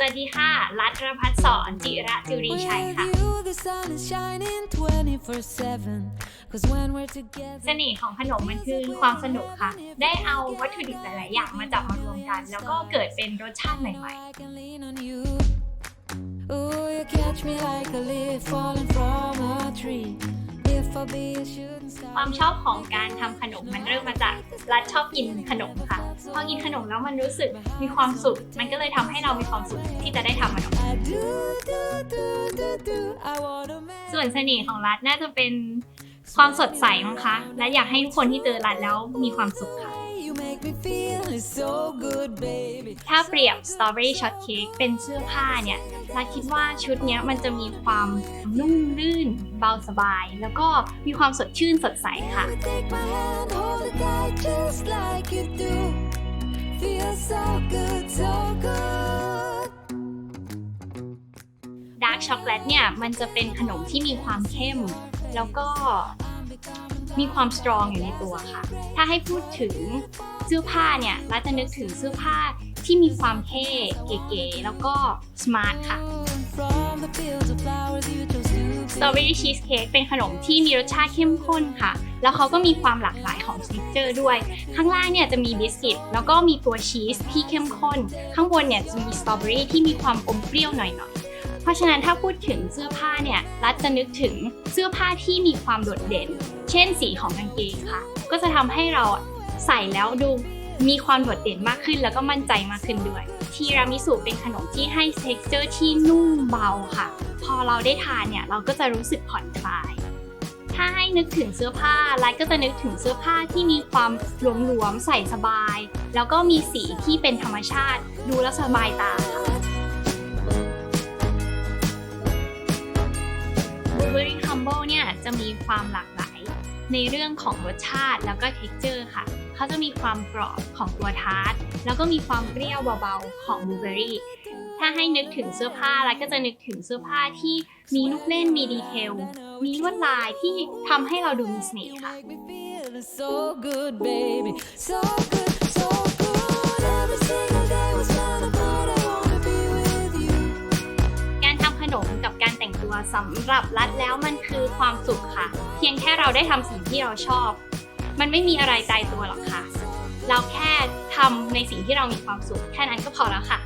สวัสดีค่ะ รัตรพัฒน์สอนจิระจุรีชัยค่ะ With you, the sun is shining 24/7. 'Cause when we're together, เสน่ห์ของขนมมันคือความสนุกค่ะ ได้เอาวัตถุดิบหลาย ๆ อย่างมาจับมารวมกัน แล้วก็เกิดเป็นรสชาติใหม่ I can lean on you. Ooh, you catch me like a leaf falling from a tree. ความชอบของการทำขนมมันเริ่มมาจากรัดชอบกินขนมค่ะพอกินขนมแล้วมันรู้สึกมีความสุข มันก็เลยทำให้เรามีความสุขที่จะได้ทำขนมส่วนเสน่ห์ของรัดน่าจะเป็นความสดใสมั้งคะ และอยากให้ทุกคนที่เจอรัดแล้วมีความสุขค่ะ you make me feel is so good, baby. ถ้าเปรียบสตรอเบอรี่ช็อตเค้กเป็นเสื้อผ้าเนี่ยรัฐคิดว่าชุดเนี้ยมันจะมีความนุ่มลื่น เบาสบาย แล้วก็มีความสดชื่นสดใสค่ะ You take my hand, hold it tight just like you do. Feel so good, so good. ดาร์กช็อกโกแลตเนี่ย มันจะเป็นขนมที่มีความเข้ม แล้วก็ มีความสตรองอยู่ในตัวค่ะ ถ้าให้พูดถึงเสื้อผ้าเนี่ยรัจะนึกถึงเสื้อผ้าที่มีความเท่เก๋ๆแล้วก็สมาร์ทค่ะ From the fields of flowers you chose to สตรอเบอรี่ชีสเค้กเป็นขนมที่มีรสชาติเข้มข้นค่ะ แล้วเขาก็มีความหลากหลายของ t e x t อร์ด้วย ข้างล่างเนี่ยจะมีบิสกิตแล้วก็มีตัวชีสที่เข้มข้น ข้างบนเนี่ยจะมีสตรอเบอรี่ที่มีความอมเปรี้ยวหน่อยๆ เพราะฉะนั้นถ้าพูดถึงเสื้อผ้าเนี่ยรัฐจะนึกถึงเสื้อผ้าที่มีความโดดเด่น เช่นสีของกางเกงค่ะ ก็จะทำให้เราใส่แล้วดูมีความโดดเด่นมากขึ้นแล้วก็มั่นใจมากขึ้นด้วย ทีรามิสุเป็นขนมที่ให้ t e x t อร์ที่นุ่มเบาค่ะ พอเราได้ทานเนี่ยเราก็จะรู้สึกผ่อนคลาย ถ้าให้นึกถึงเสื้อผ้าไลท์ก็จะนึกถึงเสื้อผ้าที่มีความหลวมๆใส่สบาย แล้วก็มีสีที่เป็นธรรมชาติ ดูแล้วสบายตาค่ะ บลูเบอรี่คัมโบเนี่ยจะมีความหลากหลายในเรื่องของรสชาติแล้วก็เท็กเจอร์ค่ะ เขาจะมีความกรอบของตัวทาร์ตแล้วก็มีความเปรี้ยวเบาๆของบลูเบอรี่ถ้าให้นึกถึงเสื้อผ้าแล้วก็จะนึกถึงเสื้อผ้าที่มีลูกเล่นมีดีเทล มีลวดลายที่ทำให้เราดูมีเสน่ห์ค่ะ สำหรับรัฐแล้วมันคือความสุขค่ะ เพียงแค่เราได้ทำสิ่งที่เราชอบ มันไม่มีอะไรตายตัวหรอกค่ะ เราแค่ทำในสิ่งที่เรามีความสุข แค่นั้นก็พอแล้วค่ะ